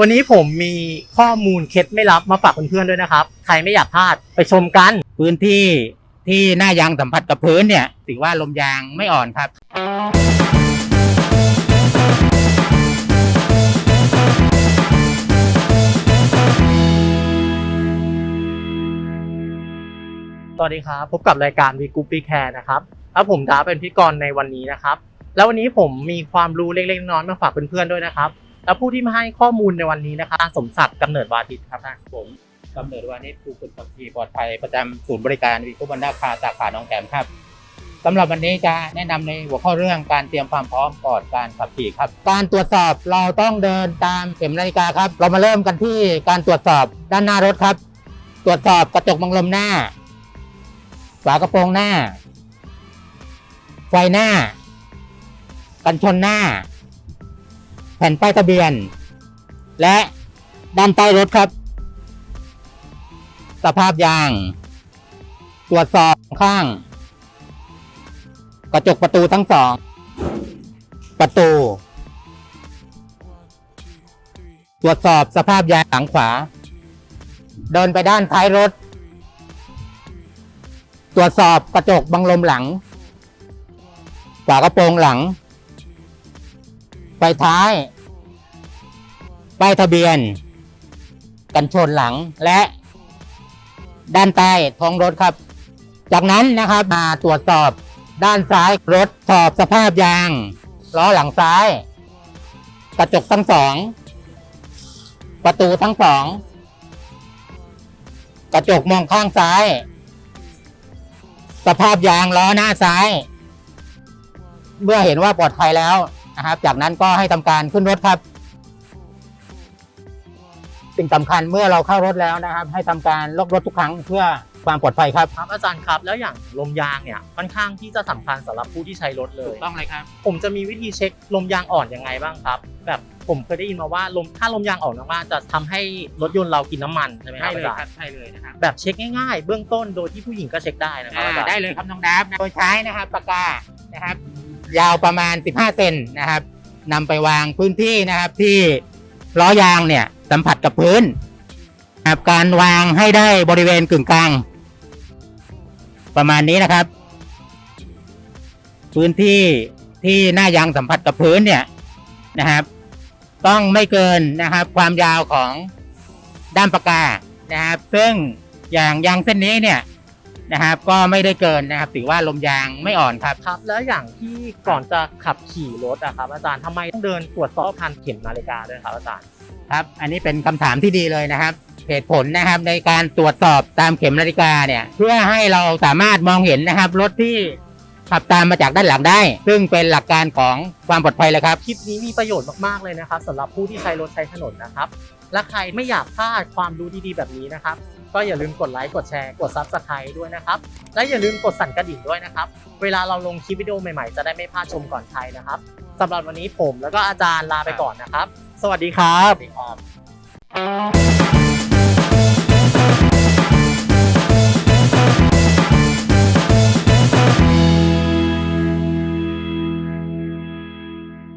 วันนี้ผมมีข้อมูลเคล็ดไม่ลับมาฝากเพื่อนๆด้วยนะครับ ใครไม่อยากพลาดไปชมกัน พื้นที่ที่หน้ายางสัมผัสกับพื้นเนี่ยถือว่าลมยางไม่อ่อนครับ สวัสดีครับ พบกับรายการวีกูปีแคร์นะครับ แล้วผมดาเป็นพิธีกรในวันนี้นะครับ แล้ววันนี้ผมมีความรู้เล็กๆน้อยๆมาฝากเพื่อนๆด้วยนะครับ แล้วผู้ที่มาให้ข้อมูลในวันนี้นะครับสมศักดิ์กำเนิดวาทิตครับท่านผมกำเนิดวันนี้ครูฝึกขับขี่ปลอดภัยประจำศูนย์บริการวีโกบันดาคาสาขาหนองแขมครับสำหรับวันนี้จะแนะนำในหัวข้อเรื่องการเตรียมความพร้อมก่อนการขับขี่ครับ การตรวจสอบเราต้องเดินตามเข็มนาฬิกาครับ เรามาเริ่มกันที่การตรวจสอบด้านหน้ารถครับ ตรวจสอบกระจกบังลมหน้า ฝากระโปรงหน้า ไฟหน้า กันชนหน้า แผ่นป้ายทะเบียน และด้านใต้รถครับ สภาพยาง ตรวจสอบข้าง กระจกประตูทั้งสอง ประตู ตรวจสอบสภาพยางหลังขวา เดินไปด้านท้ายรถ ตรวจสอบกระจกบังลมหลังฝากระโปรงหลัง ฟท้าย ป้ายทะเบียน กันชนหลังและ ด้านใต้ท้องรถครับ จากนั้นนะครับมาตรวจสอบด้านซ้ายรถสอบสภาพยางล้อหลังซ้าย กระจกทั้งสอง ประตูทั้งสอง กระจกมองข้างซ้าย สภาพยางล้อหน้าซ้าย เมื่อเห็นว่าปลอดภัยแล้ว นะครับ จากนั้นก็ให้ทำการขึ้นรถครับ สิ่งสำคัญเมื่อเราเข้ารถแล้วนะครับ ให้ทำการล็อกรถทุกครั้งเพื่อความปลอดภัยครับครับอาจารย์ครับ แล้วอย่างลมยางเนี่ยค่อนข้างที่จะสำคัญสำหรับผู้ที่ใช้รถเลยต้องเลยครับ ผมจะมีวิธีเช็คลมยางอ่อนยังไงบ้างครับ แบบผมเคยได้ยินมาว่าลมถ้าลมยางอ่อนมากๆจะทำให้รถยนต์เรากินน้ำมันใช่ไหมคใช่รับเลยอาจารครับย์ใช่เลยนะครับแบบเช็คง่ายๆ เบื้องต้นโดยที่ผู้หญิงก็เช็คได้นะครับอ่าอาจารย์ได้เลยครับน้องดับโดยใช้นะครับปากกานะครับ ยาวประมาณ 15 เซนนะครับนำไปวางพื้นที่นะครับที่ล้อยางเนี่ยสัมผัสกับพื้นนะครับการวางให้ได้บริเวณกึ่งกลาง ประมาณนี้นะครับ พื้นที่ที่หน้ายางสัมผัสกับพื้นเนี่ยนะครับ ต้องไม่เกินนะครับ ความยาวของด้ามปากกานะครับ ซึ่งอย่างยางเส้นนี้เนี่ย นะครับ ก็ไม่ได้เกินนะครับถือว่าลมยางไม่อ่อนครับครับ แล้วอย่างที่ก่อนจะขับขี่รถอะครับอาจารย์ทำไมต้องเดินตรวจสอบพันเข็มนาฬิกาด้วยครับอาจารย์ ครับ อันนี้เป็นคำถามที่ดีเลยนะครับ เหตุผลนะครับในการตรวจสอบตามเข็มนาฬิกาเนี่ย เพื่อให้เราสามารถมองเห็นนะครับรถที่ขับตามมาจากด้านหลังได้ ซึ่งเป็นหลักการของความปลอดภัยเลยครับ คลิปนี้มีประโยชน์มาก ๆ เลยนะครับสำหรับผู้ที่ใช้รถใช้ถนนนะครับ และใครไม่อยากพลาดความรู้ดีๆ แบบนี้นะครับ ก็อย่าลืมกดไลค์กดแชร์กดซับสไครต์ด้วยนะครับ และอย่าลืมกดสั่นกระดิ่งด้วยนะครับ เวลาเราลงคลิปวิดีโอใหม่ๆ จะได้ไม่พลาดชมก่อนใครนะครับสำหรับวันนี้ผมแล้วก็อาจารย์ลาไปก่อนนะครับ สวัสดีครับ